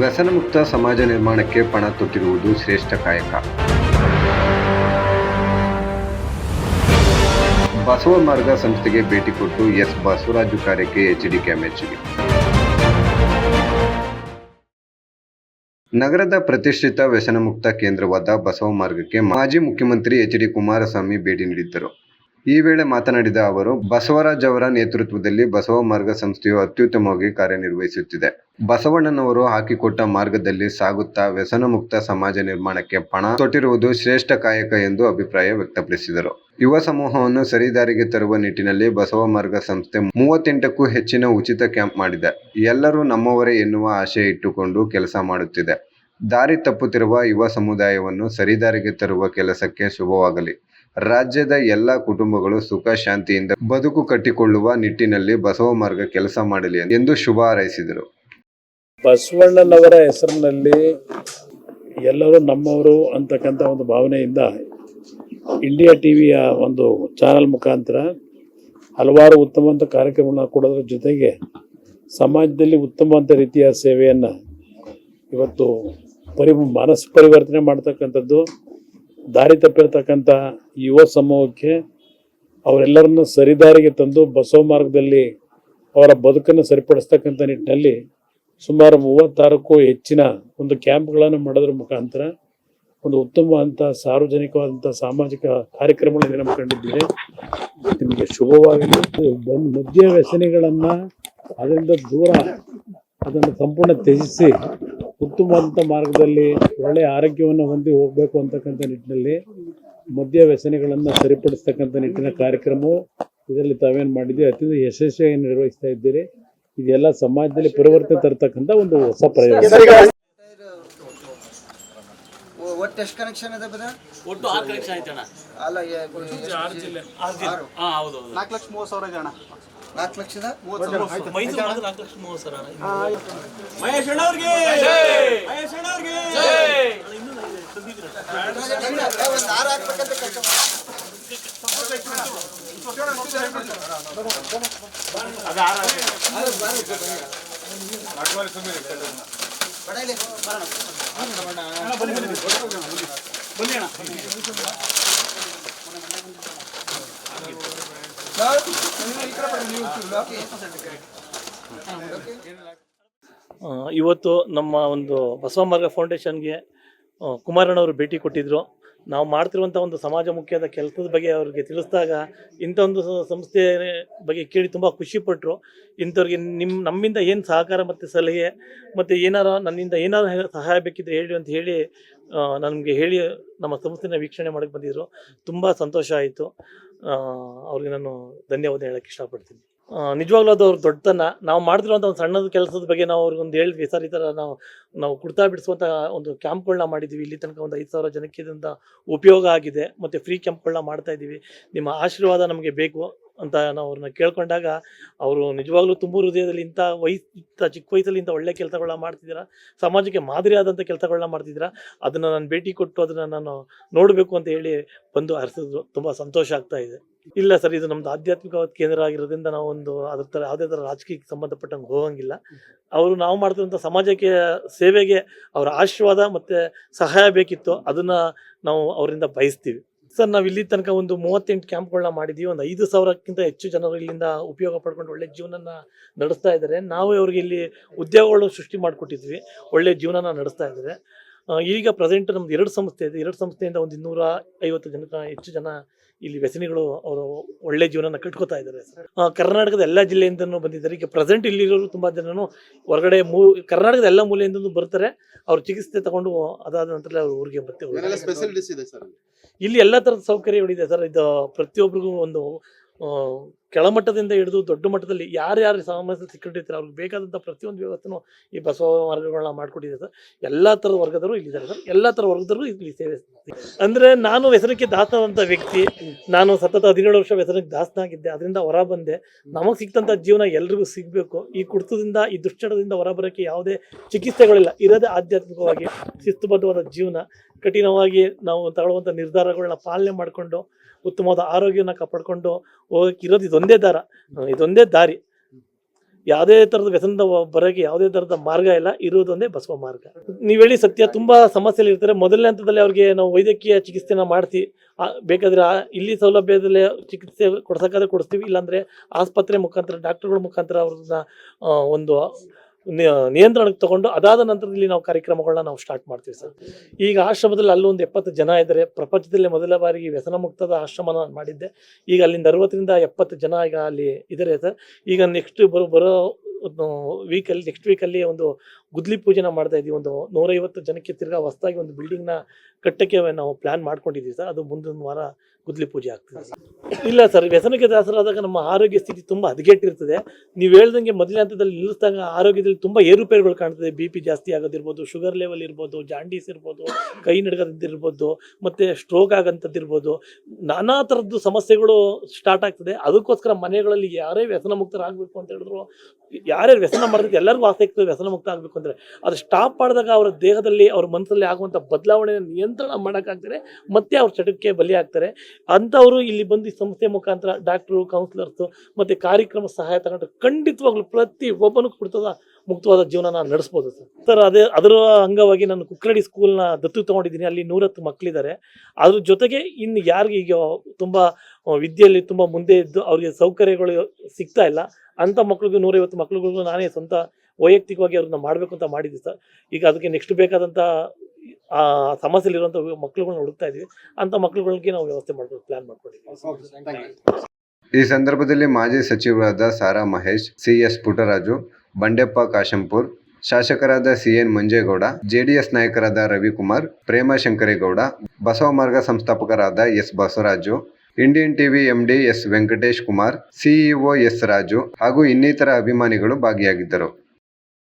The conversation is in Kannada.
ವ್ಯಸನಮುಕ್ತ ಸಮಾಜ ನಿರ್ಮಾಣಕ್ಕೆ ಪಣ ತೊಟ್ಟಿರುವುದು ಶ್ರೇಷ್ಠ ಕಾಯಕ. ಬಸವ ಮಾರ್ಗ ಸಂಸ್ಥೆಗೆ ಭೇಟಿ ಕೊಟ್ಟು ಎಸ್ ಬಸವರಾಜು ಕಾರ್ಯಕ್ಕೆ ಎಚ್ಡಿಕೆ ಮೆಚ್ಚುಗೆ ನಗರದ ಪ್ರತಿಷ್ಠಿತ ವ್ಯಸನಮುಕ್ತ ಕೇಂದ್ರವಾದ ಬಸವ ಮಾರ್ಗಕ್ಕೆ ಮಾಜಿ ಮುಖ್ಯಮಂತ್ರಿ ಎಚ್ ಡಿ ಕುಮಾರಸ್ವಾಮಿ ಭೇಟಿ ನೀಡಿದ್ದರು. ಈ ವೇಳೆ ಮಾತನಾಡಿದ ಅವರು, ಬಸವರಾಜ್ ಅವರ ನೇತೃತ್ವದಲ್ಲಿ ಬಸವ ಮಾರ್ಗ ಸಂಸ್ಥೆಯು ಅತ್ಯುತ್ತಮವಾಗಿ ಕಾರ್ಯನಿರ್ವಹಿಸುತ್ತಿದೆ. ಬಸವಣ್ಣನವರು ಹಾಕಿಕೊಟ್ಟ ಮಾರ್ಗದಲ್ಲಿ ಸಾಗುತ್ತಾ ವ್ಯಸನಮುಕ್ತ ಸಮಾಜ ನಿರ್ಮಾಣಕ್ಕೆ ಪಣ ತೊಟ್ಟಿರುವುದು ಶ್ರೇಷ್ಠ ಕಾಯಕ ಎಂದು ಅಭಿಪ್ರಾಯ ವ್ಯಕ್ತಪಡಿಸಿದರು. ಯುವ ಸಮೂಹವನ್ನು ಸರಿದಾರಿಗೆ ತರುವ ನಿಟ್ಟಿನಲ್ಲಿ ಬಸವ ಮಾರ್ಗ ಸಂಸ್ಥೆ ಮೂವತ್ತೆಂಟಕ್ಕೂ ಹೆಚ್ಚಿನ ಉಚಿತ ಕ್ಯಾಂಪ್ ಮಾಡಿದೆ. ಎಲ್ಲರೂ ನಮ್ಮವರೇ ಎನ್ನುವ ಆಶಯ ಇಟ್ಟುಕೊಂಡು ಕೆಲಸ ಮಾಡುತ್ತಿದೆ. ದಾರಿ ತಪ್ಪುತ್ತಿರುವ ಯುವ ಸಮುದಾಯವನ್ನು ಸರಿದಾರಿಗೆ ತರುವ ಕೆಲಸಕ್ಕೆ ಶುಭವಾಗಲಿ. ರಾಜ್ಯದ ಎಲ್ಲ ಕುಟುಂಬಗಳು ಸುಖ, ಶಾಂತಿಯಿಂದ ಬದುಕು ಕಟ್ಟಿಕೊಳ್ಳುವ ನಿಟ್ಟಿನಲ್ಲಿ ಬಸವ ಮಾರ್ಗ ಕೆಲಸ ಮಾಡಲಿ ಎಂದು ಶುಭ ಹಾರೈಸಿದರು. ಬಸವಣ್ಣನವರ ಹೆಸರಿನಲ್ಲಿ ಎಲ್ಲರೂ ನಮ್ಮವರು ಅಂತಕ್ಕಂಥ ಒಂದು ಭಾವನೆಯಿಂದ ಇಂಡಿಯಾ ಟಿವಿಯ ಒಂದು ಚಾನಲ್ ಮುಖಾಂತರ ಹಲವಾರು ಉತ್ತಮವಂತ ಕಾರ್ಯಕ್ರಮಗಳನ್ನ ಕೊಡೋದ್ರ ಜೊತೆಗೆ ಸಮಾಜದಲ್ಲಿ ಉತ್ತಮವಂತ ರೀತಿಯ ಸೇವೆಯನ್ನು ಇವತ್ತು ಪರಿ ಮನಸ್ಸು ಪರಿವರ್ತನೆ ಮಾಡ್ತಕ್ಕಂಥದ್ದು ದಾರಿ ತಪ್ಪಿರ್ತಕ್ಕಂಥ ಯುವ ಸಮೂಹಕ್ಕೆ ಅವರೆಲ್ಲರನ್ನು ಸರಿದಾರಿಗೆ ತಂದು ಬಸವ ಮಾರ್ಗದಲ್ಲಿ ಅವರ ಬದುಕನ್ನು ಸರಿಪಡಿಸ್ತಕ್ಕಂಥ ನಿಟ್ಟಿನಲ್ಲಿ ಸುಮಾರು ಮೂವತ್ತಾರಕ್ಕೂ ಹೆಚ್ಚಿನ ಒಂದು ಕ್ಯಾಂಪ್ಗಳನ್ನು ಮಾಡೋದ್ರ ಮುಖಾಂತರ ಒಂದು ಉತ್ತಮವಾದಂಥ, ಸಾರ್ವಜನಿಕವಾದಂಥ, ಸಾಮಾಜಿಕ ಕಾರ್ಯಕ್ರಮಗಳನ್ನು ಹಮ್ಮಿಕೊಂಡಿದ್ದೀರಿ ನಿಮಗೆ ಶುಭವಾಗಲಿ. ಬಂದು ಮದ್ಯ ವ್ಯಸನಿಗಳನ್ನು ಅದರಿಂದ ದೂರ, ಅದನ್ನು ಸಂಪೂರ್ಣ ತ್ಯಜಿಸಿ ಉತ್ತಮವಾದಂಥ ಮಾರ್ಗದಲ್ಲಿ ಒಳ್ಳೆಯ ಆರೋಗ್ಯವನ್ನು ಹೊಂದಿ ಹೋಗಬೇಕು ಅಂತಕ್ಕಂಥ ನಿಟ್ಟಿನಲ್ಲಿ ಮದ್ಯ ವ್ಯಸನಿಗಳನ್ನು ಸರಿಪಡಿಸ್ತಕ್ಕಂಥ ನಿಟ್ಟಿನ ಕಾರ್ಯಕ್ರಮವು ಇದರಲ್ಲಿ ತಾವೇನು ಮಾಡಿದ್ದೀರಿ? ಅತ್ಯಂತ ಯಶಸ್ವಿಯಾಗಿ ನಿರ್ವಹಿಸ್ತಾ ಇದ್ದೀರಿ. ಇದೆಲ್ಲ ಸಮಾಜದಲ್ಲಿ ಪರಿವರ್ತನೆ ತರ್ತಕ್ಕಂಥ ಒಂದು ಹೊಸ ಪ್ರಯೋಗ. ಒಟ್ಟು ಎಷ್ಟು ಕನೆಕ್ಷನ್ ಇದೆ ಬದ ಒಟ್ಟು ಆರು ಕನೆಕ್ಷನ್ ಐತೆ ಅಣ್ಣ ಅಲ್ಲ ಎ- ಆರು ಜಿಲ್ಲೆ. ಆರು. ಹಾಂ ಹೌದು ಹೌದು. ನಾಲ್ಕು ಲಕ್ಷ ಮೂವತ್ತು ಸಾವಿರ ಇದೆ ಅಣ್ಣ. ನಾಲ್ಕು ಲಕ್ಷದ ಮಹೇಶ್ ಅಣ್ಣವ್ರಿಗೆ! ಮಹೇಶ್! ಅಣ್ಣವ್ರಿಗೆ! ಆರು ಹಾಕ್ಬೇಕಂತ ಕೆಲಸ ಬನ್ನಿ ಅಣ್ಣ ಆ, ಇವತ್ತು ನಮ್ಮ ಒಂದು ಬಸವ ಮಾರ್ಗ ಫೌಂಡೇಶನ್ಗೆ ಕುಮಾರಣ್ಣವರು ಭೇಟಿ ಕೊಟ್ಟಿದ್ರು. ನಾವು ಮಾಡ್ತಿರುವಂಥ ಒಂದು ಸಮಾಜಮುಖಿಯಾದ ಕೆಲಸದ ಬಗ್ಗೆ ಅವ್ರಿಗೆ ತಿಳಿಸಿದಾಗ ಇಂಥ ಒಂದು ಸಂಸ್ಥೆ ಬಗ್ಗೆ ಕೇಳಿ ತುಂಬ ಖುಷಿಪಟ್ಟರು ಇಂಥವ್ರಿಗೆ ನಿಮ್ಮ ನಮ್ಮಿಂದ ಏನು ಸಹಕಾರ ಮತ್ತು ಸಲಹೆ, ಮತ್ತು ಏನಾರು ನನ್ನಿಂದ ಏನಾರು ಸಹಾಯ ಬೇಕಿದ್ರೆ ಹೇಳಿ ಅಂತ ಹೇಳಿ ನನಗೆ ಹೇಳಿ, ನಮ್ಮ ಸಂಸ್ಥೆನ ವೀಕ್ಷಣೆ ಮಾಡಕ್ಕೆ ಬಂದಿದ್ದರು ತುಂಬ ಸಂತೋಷ ಆಯಿತು. ಅವ್ರಿಗೆ ನಾನು ಧನ್ಯವಾದ ಹೇಳಕ್ಕೆ ಇಷ್ಟಪಡ್ತೀನಿ. ನಿಜವಾಗ್ಲೂ ಅದು ಅವ್ರ ದೊಡ್ಡತನ. ನಾವು ಮಾಡ್ತಿರುವಂಥ ಒಂದು ಸಣ್ಣದ ಕೆಲಸದ ಬಗ್ಗೆ ನಾವು ಅವ್ರಿಗೊಂದು ಹೇಳಿದ್ವಿ ಸರ್ ಈ ಥರ ನಾವು ನಾವು ಕುಡ್ತಾ ಬಿಡಿಸುವಂಥ ಒಂದು ಕ್ಯಾಂಪ್ಗಳನ್ನ ಮಾಡಿದ್ವಿ. ಇಲ್ಲಿ ತನಕ ಒಂದು ಐದು ಸಾವಿರ ಜನಕ್ಕೆ ಇದರಿಂದ ಉಪಯೋಗ ಆಗಿದೆ. ಮತ್ತು ಫ್ರೀ ಕ್ಯಾಂಪ್ಗಳನ್ನ ಮಾಡ್ತಾ ಇದ್ದೀವಿ ನಿಮ್ಮ ಆಶೀರ್ವಾದ ನಮಗೆ ಬೇಕು. ಅಂತ ನಾವು ಅವ್ರನ್ನ ಕೇಳ್ಕೊಂಡಾಗ ಅವರು ನಿಜವಾಗ್ಲೂ ತುಂಬು ಹೃದಯದಲ್ಲಿ ಇಂಥ ವಯ್ ಇಂಥ ಚಿಕ್ಕ ವಯಸ್ಸಲ್ಲಿ ಇಂಥ ಒಳ್ಳೆ ಕೆಲಸಗಳನ್ನ ಮಾಡ್ತಿದ್ದೀರಾ? ಸಮಾಜಕ್ಕೆ ಮಾದರಿಯಾದಂಥ ಕೆಲಸಗಳನ್ನ ಮಾಡ್ತಿದ್ದೀರಾ? ಅದನ್ನು ನಾನು ಭೇಟಿ ಕೊಟ್ಟು ಅದನ್ನು ನಾನು ನೋಡಬೇಕು ಅಂತ ಹೇಳಿ ಬಂದು ಹರಿಸಿದ್ರು. ತುಂಬ ಸಂತೋಷ ಆಗ್ತಾ ಇದೆ. ಇಲ್ಲ ಸರ್, ಇದು ನಮ್ದು ಆಧ್ಯಾತ್ಮಿಕವಾದ ಕೇಂದ್ರ ಆಗಿರೋದ್ರಿಂದ ನಾವು ಒಂದು ಅದ್ರ ಥರ ಯಾವುದೇ ಥರ ರಾಜಕೀಯಕ್ಕೆ ಸಂಬಂಧಪಟ್ಟಂಗೆ ಹೋಗಂಗಿಲ್ಲ. ಅವರು ನಾವು ಮಾಡ್ತಿರುವಂಥ ಸಮಾಜಕ್ಕೆ ಸೇವೆಗೆ ಅವರ ಆಶೀರ್ವಾದ ಮತ್ತು ಸಹಾಯ ಬೇಕಿತ್ತು. ಅದನ್ನು ನಾವು ಅವರಿಂದ ಬಯಸ್ತೀವಿ. ಸರ್ ನಾವು ಇಲ್ಲಿ ತನಕ ಒಂದು ಮೂವತ್ತೆಂಟು ಕ್ಯಾಂಪ್ಗಳನ್ನ ಮಾಡಿದ್ದೀವಿ ಒಂದು ಐದು ಸಾವಿರಕ್ಕಿಂತ ಹೆಚ್ಚು ಜನರು ಇಲ್ಲಿಂದ ಉಪಯೋಗ ಪಡ್ಕೊಂಡು ಒಳ್ಳೆ ಜೀವನನ ನಡೆಸ್ತಾ ಇದ್ದಾರೆ ನಾವು ಅವ್ರಿಗೆ ಇಲ್ಲಿ ಉದ್ಯೋಗಗಳು ಸೃಷ್ಟಿ ಮಾಡಿಕೊಟ್ಟಿದ್ವಿ. ಒಳ್ಳೆ ಜೀವನನ ನಡೆಸ್ತಾ ಇದ್ದಾರೆ ಈಗ ಪ್ರೆಸೆಂಟ್ ನಮ್ದು ಎರಡು ಸಂಸ್ಥೆ ಇದೆ. ಎರಡು ಸಂಸ್ಥೆಯಿಂದ ಒಂದು ಇನ್ನೂರ ಐವತ್ತು ಜನಕ್ಕೆ ಹೆಚ್ಚು ಜನ ಇಲ್ಲಿ ವ್ಯಸನಿಗಳು ಅವರು ಒಳ್ಳೆ ಜೀವನನ ಕಟ್ಕೋತಾ ಇದ್ದಾರೆ ಕರ್ನಾಟಕದ ಎಲ್ಲ ಜಿಲ್ಲೆಯಿಂದ ಬಂದಿದ್ದಾರೆ. ಈಗ ಪ್ರೆಸೆಂಟ್ ಇಲ್ಲಿರೋರು ತುಂಬ ಜನನು ಹೊರಗಡೆ ಮೂ ಕರ್ನಾಟಕದ ಎಲ್ಲ ಮೂಲೆಯಿಂದನೂ ಬರ್ತಾರೆ. ಅವ್ರು ಚಿಕಿತ್ಸೆ ತಗೊಂಡು ಅದಾದ ನಂತರ ಅವ್ರು ಊರಿಗೆ ಸರ್ ಇಲ್ಲಿ ಎಲ್ಲ ತರದ ಸೌಕರ್ಯಗಳಿದೆ ಸರ್. ಇದು ಪ್ರತಿಯೊಬ್ಬರಿಗೂ ಒಂದು ಕೆಳಮಟ್ಟದಿಂದ ಹಿಡಿದು ದೊಡ್ಡ ಮಟ್ಟದಲ್ಲಿ ಯಾರ್ಯಾರು ಸಮಸ್ಯೆ ಸಿಕ್ಕಿರ್ತಾರೆ ಅವ್ರಿಗೆ ಬೇಕಾದಂಥ ಪ್ರತಿಯೊಂದು ವ್ಯವಸ್ಥೆನೂ ಈ ಬಸವ ಮಾರ್ಗಗಳನ್ನ ಮಾಡಿಕೊಟ್ಟಿದೆ ಸರ್. ಎಲ್ಲ ಥರದ ವರ್ಗದವರು ಇಲ್ಲಿದ್ದಾರೆ ಸರ್. ಎಲ್ಲ ಥರ ವರ್ಗದವರು ಇಲ್ಲಿ ಸೇವೆ ಅಂದರೆ ನಾನು ಹೆಸರಕ್ಕೆ ದಾಸನಾದಂಥ ವ್ಯಕ್ತಿ, ನಾನು ಸತತ ಹದಿನೇಳು ವರ್ಷ ಹೆಸರಿಗೆ ದಾಸನಾಗಿದ್ದೆ, ಅದರಿಂದ ಹೊರ ಬಂದೆ. ನಮಗೆ ಸಿಕ್ತಂಥ ಜೀವನ ಎಲ್ರಿಗೂ ಸಿಗಬೇಕು. ಈ ಕುಡಿತದಿಂದ ಈ ದುಶ್ಚಟದಿಂದ ಹೊರಬರೋಕ್ಕೆ ಯಾವುದೇ ಚಿಕಿತ್ಸೆಗಳಿಲ್ಲ. ಇರೋದೇ ಆಧ್ಯಾತ್ಮಿಕವಾಗಿ ಶಿಸ್ತುಬದ್ಧವಾದ ಜೀವನ. ಕಠಿಣವಾಗಿ ನಾವು ತಗೊಳ್ಳುವಂಥ ನಿರ್ಧಾರಗಳನ್ನ ಪಾಲನೆ ಮಾಡಿಕೊಂಡು ಉತ್ತಮವಾದ ಆರೋಗ್ಯನ ಕಾಪಾಡಿಕೊಂಡು ಹೋಗಕ್ಕೆ ಇರೋದು ಇದೊಂದೇ ದಾರ. ಇದೊಂದೇ ದಾರಿ. ಯಾವುದೇ ಥರದ ವ್ಯಸನದ ಬರೋಕ್ಕೆ ಯಾವುದೇ ಥರದ ಮಾರ್ಗ ಇಲ್ಲ. ಇರುವುದೊಂದೇ ಬಸವ ಮಾರ್ಗ. ನೀವು ಹೇಳಿ ಸತ್ಯ ತುಂಬ ಸಮಸ್ಯೆಯಲ್ಲಿ ಇರ್ತಾರೆ. ಮೊದಲನೇ ಹಂತದಲ್ಲಿ ಅವ್ರಿಗೆ ನಾವು ವೈದ್ಯಕೀಯ ಚಿಕಿತ್ಸೆನ ಮಾಡಿಸಿ ಬೇಕಾದರೆ ಇಲ್ಲಿ ಸೌಲಭ್ಯದಲ್ಲೇ ಚಿಕಿತ್ಸೆ ಕೊಡ್ಸೋಕ್ಕಾದ್ರೆ ಕೊಡಿಸ್ತೀವಿ. ಇಲ್ಲಾಂದರೆ ಆಸ್ಪತ್ರೆ ಮುಖಾಂತರ, ಡಾಕ್ಟ್ರುಗಳ ಮುಖಾಂತರ ಅವ್ರನ್ನ ಒಂದು ನಿಯಂತ್ರಣಕ್ಕೆ ತಗೊಂಡು ಅದಾದ ನಂತರದಲ್ಲಿ ನಾವು ಕಾರ್ಯಕ್ರಮಗಳನ್ನ ನಾವು ಸ್ಟಾರ್ಟ್ ಮಾಡ್ತೀವಿ ಸರ್. ಈಗ ಆಶ್ರಮದಲ್ಲಿ ಅಲ್ಲೊಂದು ಎಪ್ಪತ್ತು ಜನ ಇದ್ದಾರೆ. ಪ್ರಪಂಚದಲ್ಲಿ ಮೊದಲ ಬಾರಿಗೆ ವ್ಯಸನ ಮುಕ್ತದ ಆಶ್ರಮ ಮಾಡಿದ್ದೆ. ಈಗ ಅಲ್ಲಿಂದ ಅರವತ್ತರಿಂದ ಎಪ್ಪತ್ತು ಜನ ಈಗ ಅಲ್ಲಿ ಇದ್ದಾರೆ ಸರ್. ಈಗ ನೆಕ್ಸ್ಟ್ ಬರೋ ಬರೋ ವೀಕಲ್ಲಿ ನೆಕ್ಸ್ಟ್ ವೀಕಲ್ಲಿ ಒಂದು ಗುದ್ಲಿ ಪೂಜೆನ ಮಾಡ್ತಾ ಇದ್ದೀವಿ ಒಂದು ನೂರೈವತ್ತು ಜನಕ್ಕೆ ತಿರ್ಗಾ ಹೊಸದಾಗಿ ಒಂದು ಬಿಲ್ಡಿಂಗ್ನ ಕಟ್ಟಕ್ಕೆ ನಾವು ಪ್ಲಾನ್ ಮಾಡ್ಕೊಂಡಿದ್ದೀವಿ ಸರ್. ಅದು ಮುಂದಿನ ವಾರ ಗುದ್ಲಿ ಪೂಜೆ ಆಗ್ತದೆ. ಇಲ್ಲ ಸರ್, ವ್ಯಸನಕ್ಕೆ ದಾಸರಾದಾಗ ನಮ್ಮ ಆರೋಗ್ಯ ಸ್ಥಿತಿ ತುಂಬಾ ಹದಗೆಟ್ಟಿರ್ತದೆ. ನೀವು ಹೇಳ್ದಂಗೆ ಮೊದಲನೇ ಹಂತದಲ್ಲಿ ನಿಲ್ಲಿಸಿದಾಗ ಆರೋಗ್ಯದಲ್ಲಿ ತುಂಬಾ ಏರುಪೇರುಗಳು ಕಾಣ್ತದೆ. ಬಿ ಪಿ ಜಾಸ್ತಿ ಆಗೋದಿರ್ಬೋದು ಶುಗರ್ ಲೆವೆಲ್ ಇರ್ಬೋದು ಜಾಂಡೀಸ್ ಇರ್ಬೋದು, ಕೈ ನಡ್ಗೋದಿರ್ಬೋದು ಮತ್ತೆ ಸ್ಟ್ರೋಕ್ ಆಗಂಥದ್ದಿರ್ಬೋದು ನಾನಾ ಥರದ್ದು ಸಮಸ್ಯೆಗಳು ಸ್ಟಾರ್ಟ್ ಆಗ್ತದೆ. ಅದಕ್ಕೋಸ್ಕರ ಮನೆಗಳಲ್ಲಿ ಯಾರೇ ವ್ಯಸನ ಮುಕ್ತರಾಗಬೇಕು ಅಂತ ಹೇಳಿದ್ರು ಯಾರ್ಯಾರು ವ್ಯಸನ ಮಾಡಿದ್ರೆ ಎಲ್ಲರಿಗೂ ಆಸೆ ಆಗ್ತದೆ ವ್ಯಸನ ಮುಕ್ತ ಆಗಬೇಕು ಅಂದರೆ ಅದು ಸ್ಟಾಪ್ ಮಾಡಿದಾಗ ಅವರ ದೇಹದಲ್ಲಿ, ಅವ್ರ ಮನಸ್ಸಲ್ಲಿ ಆಗುವಂಥ ಬದಲಾವಣೆ ನಿಯಂತ್ರಣ ಮಾಡೋಕ್ಕಾಗ್ತಾರೆ, ಮತ್ತೆ ಅವ್ರ ಚಟಕ್ಕೆ ಬಲಿಯಾಗ್ತಾರೆ ಅಂಥವರು ಇಲ್ಲಿ ಬಂದು ಸಂಸ್ಥೆ ಮುಖಾಂತರ ಡಾಕ್ಟ್ರು ಕೌನ್ಸಿಲರ್ಸು ಮತ್ತು ಕಾರ್ಯಕ್ರಮ ಸಹಾಯ ತಗೊಂಡು ಖಂಡಿತವಾಗ್ಲೂ ಪ್ರತಿ ಒಬ್ಬನೂ ಕುಡಿತದ ಮುಕ್ತವಾದ ಜೀವನ ನಡೆಸ್ಬೋದು ಸರ್. ಸರ್, ಅದೇ ಅದರ ಅಂಗವಾಗಿ ನಾನು ಕುಕ್ಕರಡಿ ಸ್ಕೂಲ್ನ ದತ್ತು ತೊಗೊಂಡಿದ್ದೀನಿ. ಅಲ್ಲಿ ನೂರತ್ತು ಮಕ್ಕಳಿದ್ದಾರೆ ಅದ್ರ ಜೊತೆಗೆ ಇನ್ನು ಯಾರಿಗೆ ಈಗ ತುಂಬ ವಿದ್ಯೆಯಲ್ಲಿ ತುಂಬ ಮುಂದೆ ಇದ್ದು ಅವರಿಗೆ ಸೌಕರ್ಯಗಳು ಸಿಗ್ತಾ ಇಲ್ಲ. ಅಂಥ ಮಕ್ಳಿಗೂ ನೂರೈವತ್ತು ಮಕ್ಳುಗಳಿಗೂ ನಾನೇ ಸ್ವಂತ ವೈಯಕ್ತಿಕವಾಗಿ ಅವ್ರನ್ನ ಮಾಡಬೇಕು ಅಂತ ಮಾಡಿದ್ವಿ ಸರ್. ಈಗ ಅದಕ್ಕೆ ನೆಕ್ಸ್ಟ್ ಬೇಕಾದಂಥ ಆ ಸಮಸ್ಯೆಲಿರುವಂಥ ಮಕ್ಕಳುಗಳನ್ನ ಹುಡುಕ್ತಾ ಇದ್ದೀವಿ ಅಂಥ ಮಕ್ಕಳುಗಳಿಗೆ ನಾವು ವ್ಯವಸ್ಥೆ ಮಾಡ್ಕೊಂಡು ಪ್ಲಾನ್ ಮಾಡ್ಕೊಂಡಿದ್ದೀವಿ ಈ ಸಂದರ್ಭದಲ್ಲಿ ಮಾಜಿ ಸಚಿವರಾದ ಸಾರಾ ಮಹೇಶ್ ಸಿ ಎಸ್ ಪುಟ್ಟರಾಜು ಬಂಡೆಪ್ಪ ಕಾಶಂಪುರ್ ಶಾಸಕರಾದ ಸಿಎನ್ ಮಂಜೇಗೌಡ ಜೆಡಿಎಸ್ ನಾಯಕರಾದ ರವಿಕುಮಾರ್ ಪ್ರೇಮ ಶಂಕರೇಗೌಡ ಬಸವ ಮಾರ್ಗ ಸಂಸ್ಥಾಪಕರಾದ S Basavaraju Indian TV MD S Venkatesh Kumar CEO S Raju ಹಾಗೂ ಇನ್ನಿತರ ಅಭಿಮಾನಿಗಳು ಭಾಗಿಯಾಗಿದ್ದರು.